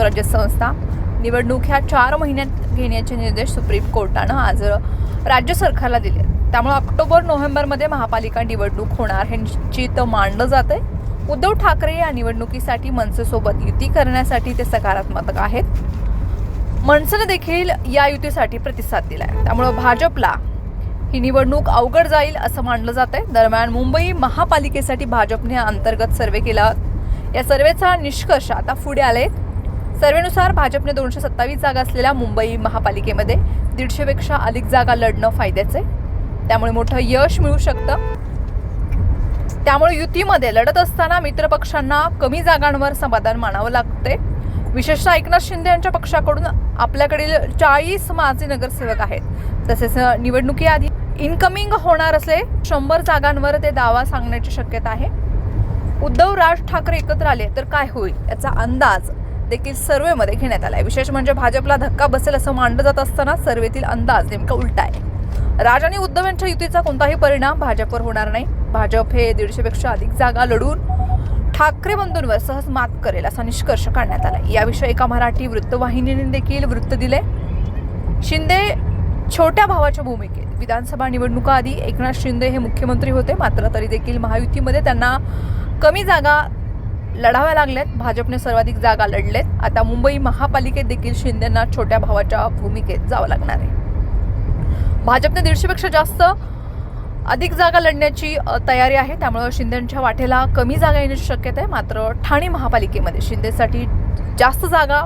स्वराज्य संस्था निवडणूक ह्या चार महिन्यात घेण्याचे निर्देश सुप्रीम कोर्टानं आज राज्य सरकारला दिले. त्यामुळे ऑक्टोबर नोव्हेंबरमध्ये महापालिका निवडणूक होणार हे निश्चित मानलं जात आहे उद्धव ठाकरे या निवडणुकीसाठी मनसेसोबत युती करण्यासाठी ते सकारात्मक आहेत. मनसेने देखील या युतीसाठी प्रतिसाद दिलाय. त्यामुळं भाजपला ही निवडणूक अवघड जाईल असं मानलं जात आहे दरम्यान मुंबई महापालिकेसाठी भाजपने अंतर्गत सर्वे केला. या सर्वेचा निष्कर्ष आता पुढे आले सर्वेनुसार भाजपने दोनशे सत्तावीस जागा असलेल्या मुंबई महापालिकेमध्ये दीडशेपेक्षा अधिक जागा लढणं फायद्याचे. त्यामुळे मोठं यश मिळू शकतं. त्यामुळे युतीमध्ये लढत असताना मित्रपक्षांना कमी जागांवर समाधान मानावं लागते विशेषतः एकनाथ शिंदे यांच्या पक्षाकडून आपल्याकडील चाळीस माजी नगरसेवक आहेत. तसेच निवडणुकीआधी इनकमिंग होणार असले शंभर जागांवर ते दावा सांगण्याची शक्यता आहे. उद्धव राज ठाकरे एकत्र आले तर काय होईल? याचा अंदाज देखील सर्वेमध्ये घेण्यात आला आहे विशेष म्हणजे भाजपला धक्का बसेल असं मानलं जात असताना सर्वेतील अंदाज नेमका उलटा आहे. राज आणि उद्धव यांच्या युतीचा कोणताही परिणाम भाजपवर होणार नाही. भाजप हे दीडशेपेक्षा अधिक जागा लढून ठाकरे बंधूंवर सहज मात करेल असा निष्कर्ष काढण्यात आला याविषयी एका मराठी वृत्तवाहिनीने देखील वृत्त दिले शिंदे छोट्या भावाच्या भूमिकेत. विधानसभा निवडणुका आधी एकनाथ शिंदे हे मुख्यमंत्री होते मात्र तरी देखील महायुतीमध्ये त्यांना कमी जागा लढाव्या लागल्यात भाजपने सर्वाधिक जागा लढलेत. आता मुंबई महापालिकेत देखील शिंदेंना छोट्या भावाच्या भूमिकेत जावं लागणार आहे. भाजपने दीडशेपेक्षा जास्त अधिक जागा लढण्याची तयारी आहे. त्यामुळं शिंदेच्या वाटेला कमी जागा येण्याची शक्यता आहे. मात्र ठाणे महापालिकेमध्ये शिंदेसाठी जास्त जागा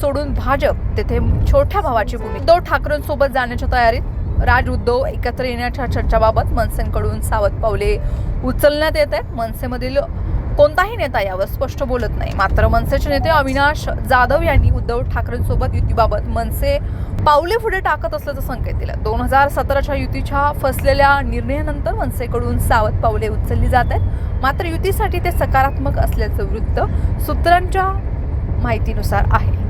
सोडून भाजप तेथे छोट्या भावाची भूमिका उद्धव ठाकरेंसोबत जाण्याच्या तयारीत राज उद्धव एकत्र येण्याच्या चर्चाबाबत मनसेकडून सावध पावले उचलण्यात येत आहेत. मनसेमधील कोणताही नेता यावर स्पष्ट बोलत नाही. मात्र मनसेचे नेते अविनाश जाधव यांनी उद्धव ठाकरेंसोबत युतीबाबत मनसे पावले पुढे टाकत असल्याचा संकेत दिला. दोन हजार सतराच्या युतीच्या फसलेल्या निर्णयानंतर मनसेकडून सावध पावले उचलली जात आहेत. मात्र युतीसाठी ते सकारात्मक असल्याचं वृत्त सूत्रांच्या माहितीनुसार आहे.